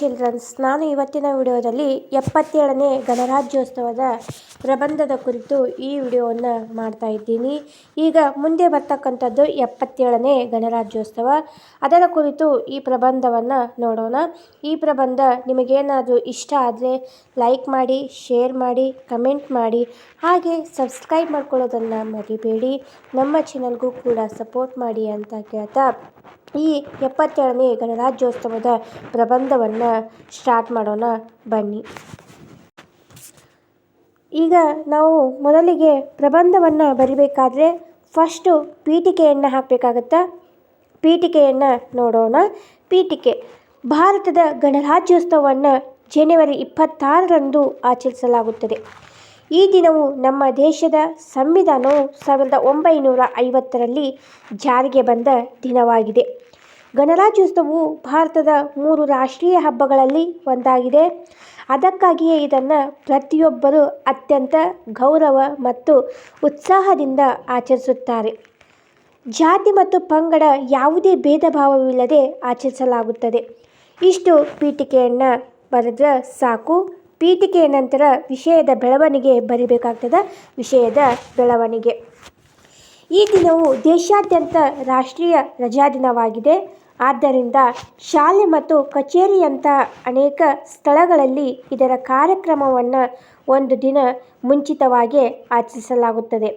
Children's ನಾನು ಇವತ್ತಿನ ವಿಡಿಯೋದಲ್ಲಿ ಎಪ್ಪತ್ತೇಳನೇ ಗಣರಾಜ್ಯೋತ್ಸವದ ಪ್ರಬಂಧದ ಕುರಿತು ಈ ವಿಡಿಯೋವನ್ನು ಮಾಡ್ತಾ ಇದ್ದೀನಿ. ಈಗ ಮುಂದೆ ಬರ್ತಕ್ಕಂಥದ್ದು ಎಪ್ಪತ್ತೇಳನೇ ಗಣರಾಜ್ಯೋತ್ಸವ. ಅದರ ಕುರಿತು ಈ ಪ್ರಬಂಧವನ್ನು ನೋಡೋಣ. ಈ ಪ್ರಬಂಧ ನಿಮಗೇನಾದರೂ ಇಷ್ಟ ಆದರೆ ಲೈಕ್ ಮಾಡಿ, ಶೇರ್ ಮಾಡಿ, ಕಮೆಂಟ್ ಮಾಡಿ. ಹಾಗೆ ಸಬ್ಸ್ಕ್ರೈಬ್ ಮಾಡ್ಕೊಳ್ಳೋದನ್ನು ಮರಿಬೇಡಿ. ನಮ್ಮ ಚಾನಲ್ಗೂ ಕೂಡ ಸಪೋರ್ಟ್ ಮಾಡಿ ಅಂತ ಕೇಳ್ತಾ ಈ ಎಪ್ಪತ್ತೇಳನೇ ಗಣರಾಜ್ಯೋತ್ಸವದ ಪ್ರಬಂಧವನ್ನು ಸ್ಟಾರ್ಟ್ ಮಾಡೋಣ, ಬನ್ನಿ. ಈಗ ನಾವು ಮೊದಲಿಗೆ ಪ್ರಬಂಧವನ್ನು ಬರಿಬೇಕಾದ್ರೆ ಫಸ್ಟು ಪೀಠಿಕೆಯನ್ನು ಹಾಕಬೇಕಾಗತ್ತಾ? ಪೀಠಿಕೆಯನ್ನು ನೋಡೋಣ. ಪೀಠಿಕೆ, ಭಾರತದ ಗಣರಾಜ್ಯೋತ್ಸವವನ್ನು ಜನವರಿ ಇಪ್ಪತ್ತಾರರಂದು ಆಚರಿಸಲಾಗುತ್ತದೆ. ಈ ದಿನವು ನಮ್ಮ ದೇಶದ ಸಂವಿಧಾನವು ಸಾವಿರದ ಒಂಬೈನೂರ ಐವತ್ತರಲ್ಲಿ ಜಾರಿಗೆ ಬಂದ ದಿನವಾಗಿದೆ. ಗಣರಾಜ್ಯೋತ್ಸವವು ಭಾರತದ ಮೂರು ರಾಷ್ಟ್ರೀಯ ಹಬ್ಬಗಳಲ್ಲಿ ಒಂದಾಗಿದೆ. ಅದಕ್ಕಾಗಿಯೇ ಇದನ್ನು ಪ್ರತಿಯೊಬ್ಬರೂ ಅತ್ಯಂತ ಗೌರವ ಮತ್ತು ಉತ್ಸಾಹದಿಂದ ಆಚರಿಸುತ್ತಾರೆ. ಜಾತಿ ಮತ್ತು ಪಂಗಡ ಯಾವುದೇ ಭೇದ ಭಾವವಿಲ್ಲದೆ ಆಚರಿಸಲಾಗುತ್ತದೆ. ಇಷ್ಟು ಪೀಠಿಕೆಯನ್ನು ಬರೆದ್ರೆ ಸಾಕು. ಪೀಠಿಕೆಯ ನಂತರ ವಿಷಯದ ಬೆಳವಣಿಗೆ ಬರಿಬೇಕಾಗ್ತದೆ? ವಿಷಯದ ಬೆಳವಣಿಗೆ. ಈ ದಿನವು ದೇಶಾದ್ಯಂತ ರಾಷ್ಟ್ರೀಯ ರಜಾದಿನವಾಗಿದೆ ಆದ್ದರಿಂದ ಶಾಲೆ ಮತ್ತು ಕಚೇರಿಯಂಥ ಅನೇಕ ಸ್ಥಳಗಳಲ್ಲಿ ಇದರ ಕಾರ್ಯಕ್ರಮವನ್ನು ಒಂದು ದಿನ ಮುಂಚಿತವಾಗಿ ಆಚರಿಸಲಾಗುತ್ತದೆ.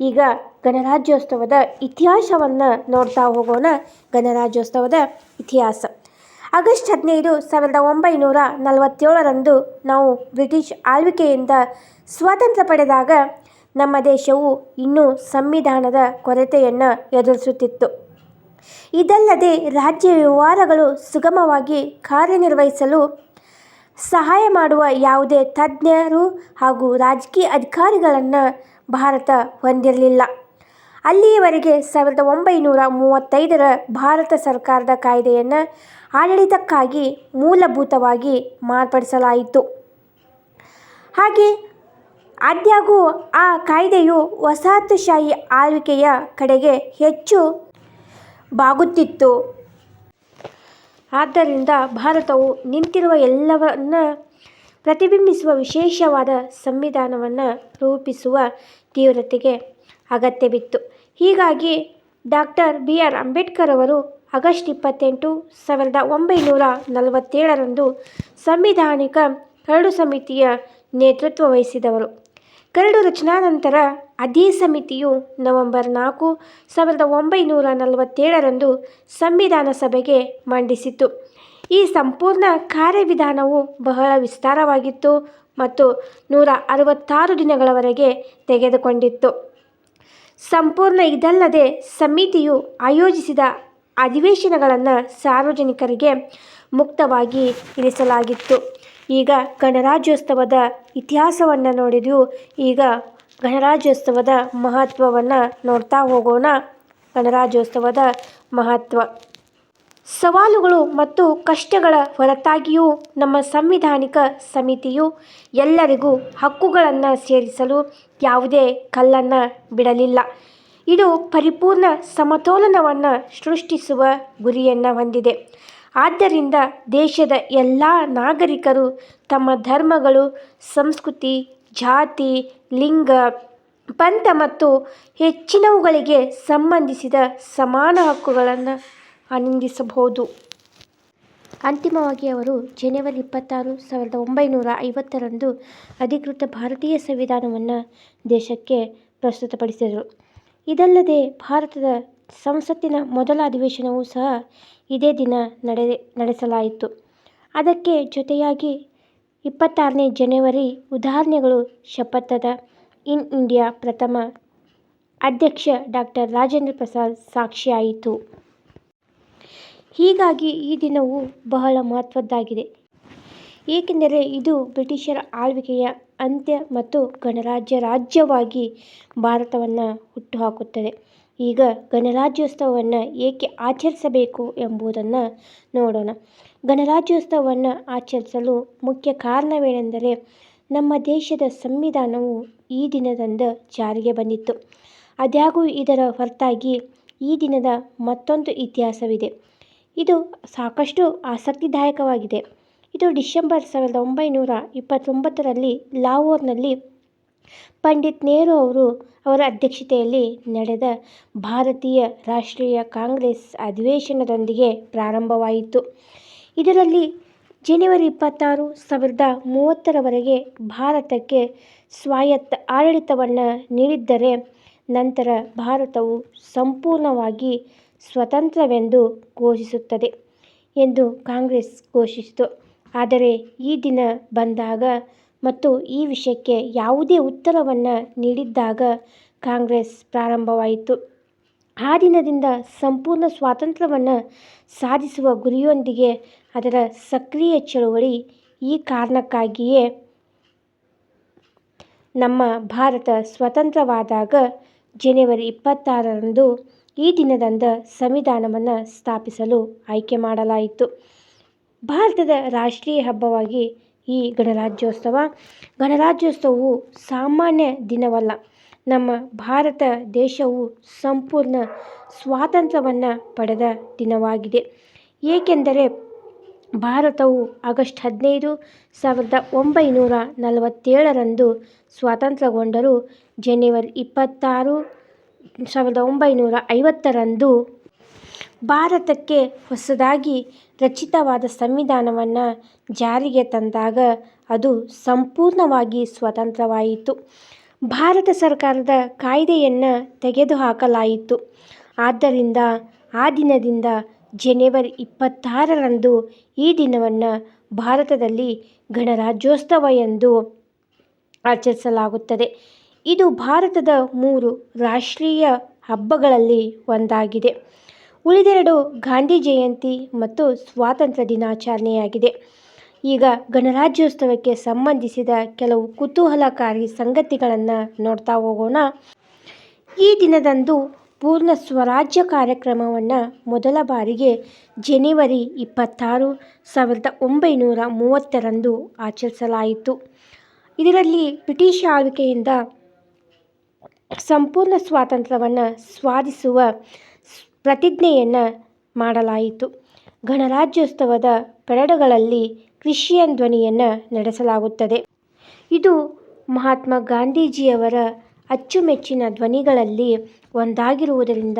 ಈಗ ಗಣರಾಜ್ಯೋತ್ಸವದ ಇತಿಹಾಸವನ್ನು ನೋಡ್ತಾ ಹೋಗೋಣ. ಗಣರಾಜ್ಯೋತ್ಸವದ ಇತಿಹಾಸ. ಆಗಸ್ಟ್ ಹದಿನೈದು ಸಾವಿರದ ಒಂಬೈನೂರ ನಲವತ್ತೇಳರಂದು ನಾವು ಬ್ರಿಟಿಷ್ ಆಳ್ವಿಕೆಯಿಂದ ಸ್ವಾತಂತ್ರ್ಯ ಪಡೆದಾಗ ನಮ್ಮ ದೇಶವು ಇನ್ನೂ ಸಂವಿಧಾನದ ಕೊರತೆಯನ್ನು ಎದುರಿಸುತ್ತಿತ್ತು. ಇದಲ್ಲದೆ ರಾಜ್ಯ ವ್ಯವಹಾರಗಳು ಸುಗಮವಾಗಿ ಕಾರ್ಯನಿರ್ವಹಿಸಲು ಸಹಾಯ ಮಾಡುವ ಯಾವುದೇ ತಜ್ಞರು ಹಾಗೂ ರಾಜಕೀಯ ಅಧಿಕಾರಿಗಳನ್ನು ಭಾರತ ಹೊಂದಿರಲಿಲ್ಲ. ಅಲ್ಲಿಯವರೆಗೆ ಸಾವಿರದ ಒಂಬೈನೂರ ಮೂವತ್ತೈದರ ಭಾರತ ಸರ್ಕಾರದ ಕಾಯ್ದೆಯನ್ನು ಆಡಳಿತಕ್ಕಾಗಿ ಮೂಲಭೂತವಾಗಿ ಮಾರ್ಪಡಿಸಲಾಯಿತು. ಹಾಗೆ ಆದಾಗ್ಯೂ ಆ ಕಾಯ್ದೆಯು ವಸಾಹತುಶಾಹಿ ಆಳ್ವಿಕೆಯ ಕಡೆಗೆ ಹೆಚ್ಚು ಬಾಗುತ್ತಿತ್ತು. ಆದ್ದರಿಂದ ಭಾರತವು ನಿಂತಿರುವ ಎಲ್ಲವನ್ನ ಪ್ರತಿಬಿಂಬಿಸುವ ವಿಶೇಷವಾದ ಸಂವಿಧಾನವನ್ನು ರೂಪಿಸುವ ತೀವ್ರತೆಗೆ ಅಗತ್ಯವಿತ್ತು. ಹೀಗಾಗಿ ಡಾಕ್ಟರ್ ಬಿ ಆರ್ ಅಂಬೇಡ್ಕರ್ ಅವರು ಆಗಸ್ಟ್ ಇಪ್ಪತ್ತೆಂಟು ಸಾವಿರದ ಒಂಬೈನೂರ ನಲವತ್ತೇಳರಂದು ಸಂವಿಧಾನಿಕ ಕರಡು ಸಮಿತಿಯ ನೇತೃತ್ವ ವಹಿಸಿದವರು. ಕರಡು ರಚನಾ ನಂತರ ಅದೇ ಸಮಿತಿಯು ನವೆಂಬರ್ ನಾಲ್ಕು ಸಾವಿರದ ಒಂಬೈನೂರ ನಲವತ್ತೇಳರಂದು ಸಂವಿಧಾನ ಸಭೆಗೆ ಮಂಡಿಸಿತು ಈ ಸಂಪೂರ್ಣ ಕಾರ್ಯವಿಧಾನವು ಬಹಳ ವಿಸ್ತಾರವಾಗಿತ್ತು ಮತ್ತು ನೂರ ಅರವತ್ತಾರು ದಿನಗಳವರೆಗೆ ತೆಗೆದುಕೊಂಡಿತ್ತು. ಸಂಪೂರ್ಣ ಇದಲ್ಲದೆ ಸಮಿತಿಯು ಆಯೋಜಿಸಿದ ಅಧಿವೇಶನಗಳನ್ನು ಸಾರ್ವಜನಿಕರಿಗೆ ಮುಕ್ತವಾಗಿ ಇರಿಸಲಾಗಿತ್ತು. ಈಗ ಗಣರಾಜ್ಯೋತ್ಸವದ ಇತಿಹಾಸವನ್ನು ನೋಡಿದೆವು. ಈಗ ಗಣರಾಜ್ಯೋತ್ಸವದ ಮಹತ್ವವನ್ನು ನೋಡ್ತಾ ಹೋಗೋಣ. ಗಣರಾಜ್ಯೋತ್ಸವದ ಮಹತ್ವ. ಸವಾಲುಗಳು ಮತ್ತು ಕಷ್ಟಗಳ ಹೊರತಾಗಿಯೂ ನಮ್ಮ ಸಂವಿಧಾನಿಕ ಸಮಿತಿಯು ಎಲ್ಲರಿಗೂ ಹಕ್ಕುಗಳನ್ನು ಸೇರಿಸಲು ಯಾವುದೇ ಕಲ್ಲನ್ನು ಬಿಡಲಿಲ್ಲ. ಇದು ಪರಿಪೂರ್ಣ ಸಮತೋಲನವನ್ನು ಸೃಷ್ಟಿಸುವ ಗುರಿಯನ್ನು ಹೊಂದಿದೆ. ಆದ್ದರಿಂದ ದೇಶದ ಎಲ್ಲ ನಾಗರಿಕರು ತಮ್ಮ ಧರ್ಮಗಳು, ಸಂಸ್ಕೃತಿ, ಜಾತಿ, ಲಿಂಗ, ಪಂಥ ಮತ್ತು ಹೆಚ್ಚಿನವುಗಳಿಗೆ ಸಂಬಂಧಿಸಿದ ಸಮಾನ ಹಕ್ಕುಗಳನ್ನು ಆನಂದಿಸಬಹುದು. ಅಂತಿಮವಾಗಿ ಅವರು ಜನವರಿ ಇಪ್ಪತ್ತಾರು, ಸಾವಿರದ ಒಂಬೈನೂರ ಐವತ್ತರಂದು ಅಧಿಕೃತ ಭಾರತೀಯ ಸಂವಿಧಾನವನ್ನು ದೇಶಕ್ಕೆ ಪ್ರಸ್ತುತಪಡಿಸಿದರು. ಇದಲ್ಲದೆ ಭಾರತದ ಸಂಸತ್ತಿನ ಮೊದಲ ಅಧಿವೇಶನವೂ ಸಹ ಇದೇ ದಿನ ನಡೆ, ನಡೆಸಲಾಯಿತು. ಅದಕ್ಕೆ ಜೊತೆಯಾಗಿ ಇಪ್ಪತ್ತಾರನೇ ಜನವರಿ ಉದಾಹರಣೆಗಳು ಶಪಥದ ಇನ್ ಇಂಡಿಯಾ ಪ್ರಥಮ ಅಧ್ಯಕ್ಷ ಡಾಕ್ಟರ್ ರಾಜೇಂದ್ರ ಪ್ರಸಾದ್ ಸಾಕ್ಷಿಯಾಯಿತು. ಹೀಗಾಗಿ ಈ ದಿನವು ಬಹಳ ಮಹತ್ವದ್ದಾಗಿದೆ. ಏಕೆಂದರೆ ಇದು ಬ್ರಿಟಿಷರ ಆಳ್ವಿಕೆಯ ಅಂತ್ಯ ಮತ್ತು ಗಣರಾಜ್ಯ ರಾಜ್ಯವಾಗಿ ಭಾರತವನ್ನು ಹುಟ್ಟುಹಾಕುತ್ತದೆ. ಈಗ ಗಣರಾಜ್ಯೋತ್ಸವವನ್ನು ಏಕೆ ಆಚರಿಸಬೇಕು ಎಂಬುದನ್ನು ನೋಡೋಣ. ಗಣರಾಜ್ಯೋತ್ಸವವನ್ನು ಆಚರಿಸಲು ಮುಖ್ಯ ಕಾರಣವೇನೆಂದರೆ ನಮ್ಮ ದೇಶದ ಸಂವಿಧಾನವು ಈ ದಿನದಂದು ಜಾರಿಗೆ ಬಂದಿತ್ತು. ಆದಾಗ್ಯೂ ಇದರ ಹೊರತಾಗಿ ಈ ದಿನದ ಮತ್ತೊಂದು ಇತಿಹಾಸವಿದೆ. ಇದು ಸಾಕಷ್ಟು ಆಸಕ್ತಿದಾಯಕವಾಗಿದೆ. ಇದು ಡಿಸೆಂಬರ್ ಸಾವಿರದ ಒಂಬೈನೂರ ಇಪ್ಪತ್ತೊಂಬತ್ತರಲ್ಲಿ ಲಾಹೋರ್ನಲ್ಲಿ ಪಂಡಿತ್ ನೆಹರು ಅವರು ಅವರ ಅಧ್ಯಕ್ಷತೆಯಲ್ಲಿ ನಡೆದ ಭಾರತೀಯ ರಾಷ್ಟ್ರೀಯ ಕಾಂಗ್ರೆಸ್ ಅಧಿವೇಶನದೊಂದಿಗೆ ಪ್ರಾರಂಭವಾಯಿತು. ಇದರಲ್ಲಿ ಜನವರಿ ಇಪ್ಪತ್ತಾರು ಸಾವಿರದ ಮೂವತ್ತರವರೆಗೆ ಭಾರತಕ್ಕೆ ಸ್ವಾಯತ್ತ ಆಡಳಿತವನ್ನು ನೀಡಿದ್ದರೆ ನಂತರ ಭಾರತವು ಸಂಪೂರ್ಣವಾಗಿ ಸ್ವತಂತ್ರವೆಂದು ಘೋಷಿಸುತ್ತದೆ ಎಂದು ಕಾಂಗ್ರೆಸ್ ಘೋಷಿಸಿತು. ಆದರೆ ಈ ದಿನ ಬಂದಾಗ ಮತ್ತು ಈ ವಿಷಯಕ್ಕೆ ಯಾವುದೇ ಉತ್ತರವನ್ನು ನೀಡಿದ್ದಾಗ ಕಾಂಗ್ರೆಸ್ ಪ್ರಾರಂಭವಾಯಿತು. ಆ ದಿನದಿಂದ ಸಂಪೂರ್ಣ ಸ್ವಾತಂತ್ರ್ಯವನ್ನು ಸಾಧಿಸುವ ಗುರಿಯೊಂದಿಗೆ ಅದರ ಸಕ್ರಿಯ ಚಳುವಳಿ ಈ ಕಾರಣಕ್ಕಾಗಿಯೇ ನಮ್ಮ ಭಾರತ ಸ್ವತಂತ್ರವಾದಾಗ ಜನವರಿ ಇಪ್ಪತ್ತಾರರಂದು ಈ ದಿನದಂದ ಸಂವಿಧಾನವನ್ನು ಸ್ಥಾಪಿಸಲು ಆಯ್ಕೆ ಮಾಡಲಾಯಿತು. ಭಾರತದ ರಾಷ್ಟ್ರೀಯ ಹಬ್ಬವಾಗಿ ಈ ಗಣರಾಜ್ಯೋತ್ಸವ. ಗಣರಾಜ್ಯೋತ್ಸವವು ಸಾಮಾನ್ಯ ದಿನವಲ್ಲ. ನಮ್ಮ ಭಾರತ ದೇಶವು ಸಂಪೂರ್ಣ ಸ್ವಾತಂತ್ರ್ಯವನ್ನು ಪಡೆದ ದಿನವಾಗಿದೆ. ಏಕೆಂದರೆ ಭಾರತವು ಆಗಸ್ಟ್ ಹದಿನೈದು, ಸಾವಿರದ ಒಂಬೈನೂರ ನಲವತ್ತೇಳರಂದು ಸ್ವಾತಂತ್ರ್ಯಗೊಂಡರೂ. ಜನವರಿ ಇಪ್ಪತ್ತಾರು, ಸಾವಿರದ ಒಂಬೈನೂರ ಐವತ್ತರಂದು ಭಾರತಕ್ಕೆ ಹೊಸದಾಗಿ ರಚಿತವಾದ ಸಂವಿಧಾನವನ್ನು ಜಾರಿಗೆ ತಂದಾಗ ಅದು ಸಂಪೂರ್ಣವಾಗಿ ಸ್ವತಂತ್ರವಾಯಿತು. ಭಾರತ ಸರ್ಕಾರದ ಕಾಯ್ದೆಯನ್ನು ತೆಗೆದುಹಾಕಲಾಯಿತು. ಆದ್ದರಿಂದ ಆ ದಿನದಿಂದ ಜನವರಿ ಇಪ್ಪತ್ತಾರರಂದು ಈ ದಿನವನ್ನು ಭಾರತದಲ್ಲಿ ಗಣರಾಜ್ಯೋತ್ಸವ ಎಂದು ಆಚರಿಸಲಾಗುತ್ತದೆ. ಇದು ಭಾರತದ ಮೂರು ರಾಷ್ಟ್ರೀಯ ಹಬ್ಬಗಳಲ್ಲಿ ಒಂದಾಗಿದೆ. ಉಳಿದೆರಡು ಗಾಂಧಿ ಜಯಂತಿ ಮತ್ತು ಸ್ವಾತಂತ್ರ್ಯ ದಿನಾಚರಣೆಯಾಗಿದೆ. ಈಗ ಗಣರಾಜ್ಯೋತ್ಸವಕ್ಕೆ ಸಂಬಂಧಿಸಿದ ಕೆಲವು ಕುತೂಹಲಕಾರಿ ಸಂಗತಿಗಳನ್ನು ನೋಡ್ತಾ ಹೋಗೋಣ. ಈ ದಿನದಂದು ಪೂರ್ಣ ಸ್ವರಾಜ್ಯ ಕಾರ್ಯಕ್ರಮವನ್ನು ಮೊದಲ ಬಾರಿಗೆ ಜನವರಿ ಇಪ್ಪತ್ತಾರು, ಸಾವಿರದ ಒಂಬೈನೂರ ಮೂವತ್ತರಂದು ಆಚರಿಸಲಾಯಿತು. ಇದರಲ್ಲಿ ಬ್ರಿಟಿಷ್ ಆಳ್ವಿಕೆಯಿಂದ ಸಂಪೂರ್ಣ ಸ್ವಾತಂತ್ರ್ಯವನ್ನು ಸಾಧಿಸುವ ಪ್ರತಿಜ್ಞೆಯನ್ನು ಮಾಡಲಾಯಿತು. ಗಣರಾಜ್ಯೋತ್ಸವದ ಪೆರೇಡ್ಗಳಲ್ಲಿ ಕ್ರಿಶ್ಚಿಯನ್ ಧ್ವನಿಯನ್ನು ನಡೆಸಲಾಗುತ್ತದೆ. ಇದು ಮಹಾತ್ಮ ಗಾಂಧೀಜಿಯವರ ಅಚ್ಚುಮೆಚ್ಚಿನ ಧ್ವನಿಗಳಲ್ಲಿ ಒಂದಾಗಿರುವುದರಿಂದ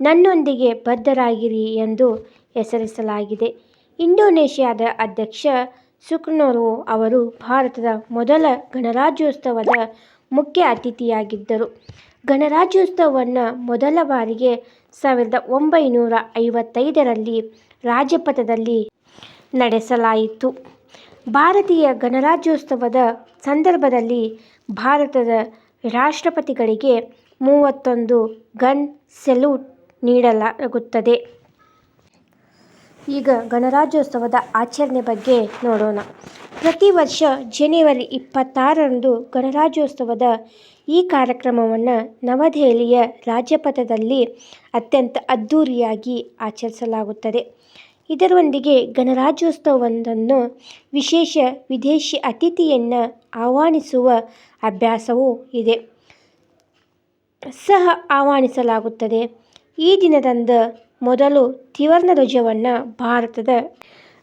ನನ್ನೊಂದಿಗೆ ಬದ್ಧರಾಗಿರಿ ಎಂದು ಹೆಸರಿಸಲಾಗಿದೆ. ಇಂಡೋನೇಷ್ಯಾದ ಅಧ್ಯಕ್ಷ ಸುಕ್ನೋರು ಅವರು ಭಾರತದ ಮೊದಲ ಗಣರಾಜ್ಯೋತ್ಸವದ ಮುಖ್ಯ ಅತಿಥಿಯಾಗಿದ್ದರು. ಗಣರಾಜ್ಯೋತ್ಸವವನ್ನು ಮೊದಲ ಬಾರಿಗೆ ಸಾವಿರದ ಒಂಬೈನೂರ ಐವತ್ತೈದರಲ್ಲಿ ರಾಜಪಥದಲ್ಲಿ ನಡೆಸಲಾಯಿತು. ಭಾರತೀಯ ಗಣರಾಜ್ಯೋತ್ಸವದ ಸಂದರ್ಭದಲ್ಲಿ ಭಾರತದ ರಾಷ್ಟ್ರಪತಿಗಳಿಗೆ ಮೂವತ್ತೊಂದು ಗನ್ ಸೆಲ್ಯೂಟ್ ನೀಡಲಾಗುತ್ತದೆ. ಈಗ ಗಣರಾಜ್ಯೋತ್ಸವದ ಆಚರಣೆ ಬಗ್ಗೆ ನೋಡೋಣ. ಪ್ರತಿ ವರ್ಷ ಜನವರಿ ಇಪ್ಪತ್ತಾರರಂದು ಗಣರಾಜ್ಯೋತ್ಸವದ ಈ ಕಾರ್ಯಕ್ರಮವನ್ನು ನವದೆಹಲಿಯ ರಾಜಪಥದಲ್ಲಿ ಅತ್ಯಂತ ಅದ್ಧೂರಿಯಾಗಿ ಆಚರಿಸಲಾಗುತ್ತದೆ. ಇದರೊಂದಿಗೆ ಗಣರಾಜ್ಯೋತ್ಸವವೊಂದನ್ನು ವಿಶೇಷ ವಿದೇಶಿ ಅತಿಥಿಯನ್ನು ಆಹ್ವಾನಿಸುವ ಅಭ್ಯಾಸವೂ ಇದೆ. ಸಹ ಆಹ್ವಾನಿಸಲಾಗುತ್ತದೆ. ಈ ದಿನದಂದು ಮೊದಲು ತ್ರಿವರ್ಣ ಧ್ವಜವನ್ನು ಭಾರತದ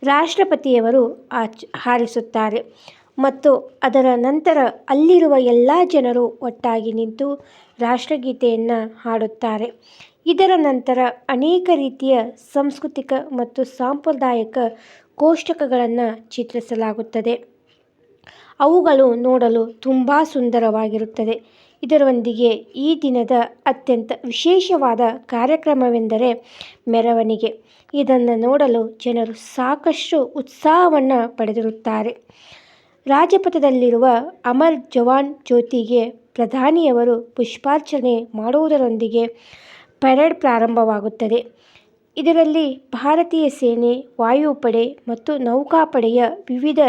ರಾಷ್ಟ್ರಪತಿಯವರು ಆಚ್ ಹಾರಿಸುತ್ತಾರೆ. ಮತ್ತು ಅದರ ನಂತರ ಅಲ್ಲಿರುವ ಎಲ್ಲ ಜನರು ಒಟ್ಟಾಗಿ ನಿಂತು ರಾಷ್ಟ್ರಗೀತೆಯನ್ನು ಹಾಡುತ್ತಾರೆ. ಇದರ ನಂತರ ಅನೇಕ ರೀತಿಯ ಸಾಂಸ್ಕೃತಿಕ ಮತ್ತು ಸಾಂಪ್ರದಾಯಿಕ ಕೋಷ್ಟಕಗಳನ್ನು ಚಿತ್ರಿಸಲಾಗುತ್ತದೆ. ಅವುಗಳು ನೋಡಲು ತುಂಬ ಸುಂದರವಾಗಿರುತ್ತದೆ. ಇದರೊಂದಿಗೆ ಈ ದಿನದ ಅತ್ಯಂತ ವಿಶೇಷವಾದ ಕಾರ್ಯಕ್ರಮವೆಂದರೆ ಮೆರವಣಿಗೆ. ಇದನ್ನು ನೋಡಲು ಜನರು ಸಾಕಷ್ಟು ಉತ್ಸಾಹವನ್ನು ಪಡೆದಿರುತ್ತಾರೆ. ರಾಜಪಥದಲ್ಲಿರುವ ಅಮರ್ ಜವಾನ್ ಜ್ಯೋತಿಗೆ ಪ್ರಧಾನಿಯವರು ಪುಷ್ಪಾರ್ಚನೆ ಮಾಡುವುದರೊಂದಿಗೆ ಪರೇಡ್ ಪ್ರಾರಂಭವಾಗುತ್ತದೆ. ಇದರಲ್ಲಿ ಭಾರತೀಯ ಸೇನೆ, ವಾಯುಪಡೆ ಮತ್ತು ನೌಕಾಪಡೆಯ ವಿವಿಧ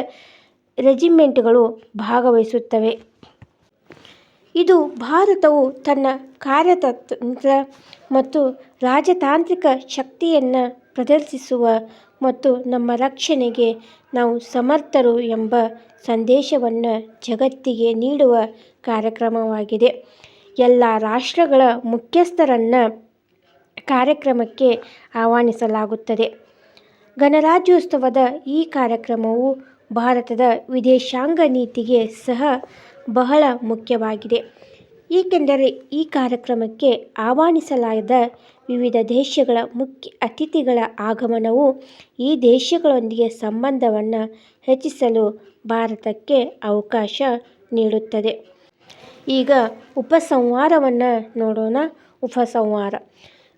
ರೆಜಿಮೆಂಟ್ಗಳು ಭಾಗವಹಿಸುತ್ತವೆ. ಇದು ಭಾರತವು ತನ್ನ ಕಾರ್ಯತಂತ್ರ ಮತ್ತು ರಾಜತಾಂತ್ರಿಕ ಶಕ್ತಿಯನ್ನು ಪ್ರದರ್ಶಿಸುವ ಮತ್ತು ನಮ್ಮ ರಕ್ಷಣೆಗೆ ನಾವು ಸಮರ್ಥರು ಎಂಬ ಸಂದೇಶವನ್ನು ಜಗತ್ತಿಗೆ ನೀಡುವ ಕಾರ್ಯಕ್ರಮವಾಗಿದೆ. ಎಲ್ಲ ರಾಷ್ಟ್ರಗಳ ಮುಖ್ಯಸ್ಥರನ್ನು ಕಾರ್ಯಕ್ರಮಕ್ಕೆ ಆಹ್ವಾನಿಸಲಾಗುತ್ತದೆ. ಗಣರಾಜ್ಯೋತ್ಸವದ ಈ ಕಾರ್ಯಕ್ರಮವು ಭಾರತದ ವಿದೇಶಾಂಗ ನೀತಿಗೆ ಸಹ ಬಹಳ ಮುಖ್ಯವಾಗಿದೆ. ಏಕೆಂದರೆ ಈ ಕಾರ್ಯಕ್ರಮಕ್ಕೆ ಆಹ್ವಾನಿಸಲಾದ ವಿವಿಧ ದೇಶಗಳ ಮುಖ್ಯ ಅತಿಥಿಗಳ ಆಗಮನವು ಈ ದೇಶಗಳೊಂದಿಗೆ ಸಂಬಂಧವನ್ನು ಹೆಚ್ಚಿಸಲು ಭಾರತಕ್ಕೆ ಅವಕಾಶ ನೀಡುತ್ತದೆ. ಈಗ ಉಪಸಂಹಾರವನ್ನು ನೋಡೋಣ. ಉಪಸಂಹಾರ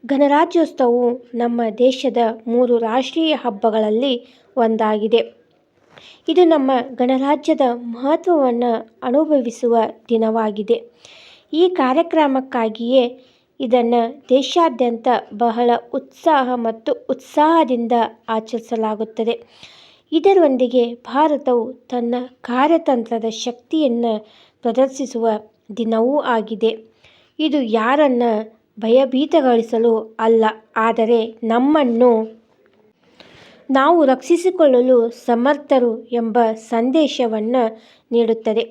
ಗಣರಾಜ್ಯೋತ್ಸವವು ನಮ್ಮ ದೇಶದ ಮೂರು ರಾಷ್ಟ್ರೀಯ ಹಬ್ಬಗಳಲ್ಲಿ ಒಂದಾಗಿದೆ. ಇದು ನಮ್ಮ ಗಣರಾಜ್ಯದ ಮಹತ್ವವನ್ನು ಅನುಭವಿಸುವ ದಿನವಾಗಿದೆ. ಈ ಕಾರ್ಯಕ್ರಮಕ್ಕಾಗಿಯೇ ಇದನ್ನು ದೇಶಾದ್ಯಂತ ಬಹಳ ಉತ್ಸಾಹ ಮತ್ತು ಉತ್ಸಾಹದಿಂದ ಆಚರಿಸಲಾಗುತ್ತದೆ. ಇದರೊಂದಿಗೆ ಭಾರತವು ತನ್ನ ಕಾರ್ಯತಂತ್ರದ ಶಕ್ತಿಯನ್ನು ಪ್ರದರ್ಶಿಸುವ ದಿನವೂ ಆಗಿದೆ. ಇದು ಯಾರನ್ನು ಭಯಭೀತಗೊಳಿಸಲು ಅಲ್ಲ, ಆದರೆ ನಮ್ಮನ್ನು ನಾವು ರಕ್ಷಿಸಿಕೊಳ್ಳಲು ಸಮರ್ಥರು ಎಂಬ ಸಂದೇಶವನ್ನು ನೀಡುತ್ತದೆ.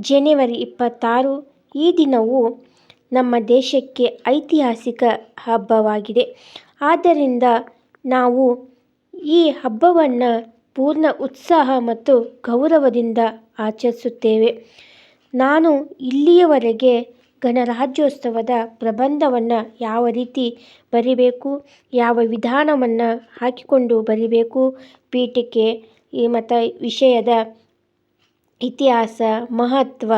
ಜನವರಿ ಇಪ್ಪತ್ತಾರು, ಈ ದಿನವು ನಮ್ಮ ದೇಶಕ್ಕೆ ಐತಿಹಾಸಿಕ ಹಬ್ಬವಾಗಿದೆ. ಆದ್ದರಿಂದ ನಾವು ಈ ಹಬ್ಬವನ್ನು ಪೂರ್ಣ ಉತ್ಸಾಹ ಮತ್ತು ಗೌರವದಿಂದ ಆಚರಿಸುತ್ತೇವೆ. ನಾನು ಇಲ್ಲಿಯವರೆಗೆ ಗಣರಾಜ್ಯೋತ್ಸವದ ಪ್ರಬಂಧವನ್ನು ಯಾವ ರೀತಿ ಬರಿಬೇಕು, ಯಾವ ವಿಧಾನವನ್ನು ಹಾಕಿಕೊಂಡು ಬರಿಬೇಕು, ಪೀಠಿಕೆ ಈ ಮತ್ತು ವಿಷಯದ ಇತಿಹಾಸ, ಮಹತ್ವ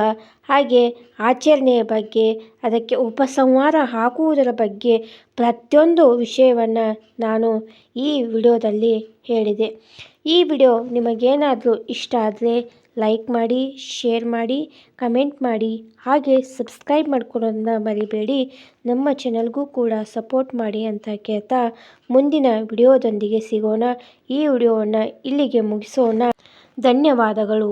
ಹಾಗೆ ಆಚರಣೆಯ ಬಗ್ಗೆ, ಅದಕ್ಕೆ ಉಪಸಂಹಾರ ಹಾಕುವುದರ ಬಗ್ಗೆ ಪ್ರತಿಯೊಂದು ವಿಷಯವನ್ನು ನಾನು ಈ ವಿಡಿಯೋದಲ್ಲಿ ಹೇಳಿದೆ. ಈ ವಿಡಿಯೋ ನಿಮಗೇನಾದರೂ ಇಷ್ಟ ಆದರೆ ಲೈಕ್ ಮಾಡಿ, ಶೇರ್ ಮಾಡಿ, ಕಮೆಂಟ್ ಮಾಡಿ, ಹಾಗೆ ಸಬ್ಸ್ಕ್ರೈಬ್ ಮಾಡ್ಕೊಳ್ಳೋದನ್ನ ಮರಿಬೇಡಿ. ನಮ್ಮ ಚಾನಲ್ಗೂ ಕೂಡ ಸಪೋರ್ಟ್ ಮಾಡಿ ಅಂತ ಕೇಳ್ತಾ ಮುಂದಿನ ವಿಡಿಯೋದೊಂದಿಗೆ ಸಿಗೋಣ. ಈ ವಿಡಿಯೋವನ್ನು ಇಲ್ಲಿಗೆ ಮುಗಿಸೋಣ. ಧನ್ಯವಾದಗಳು.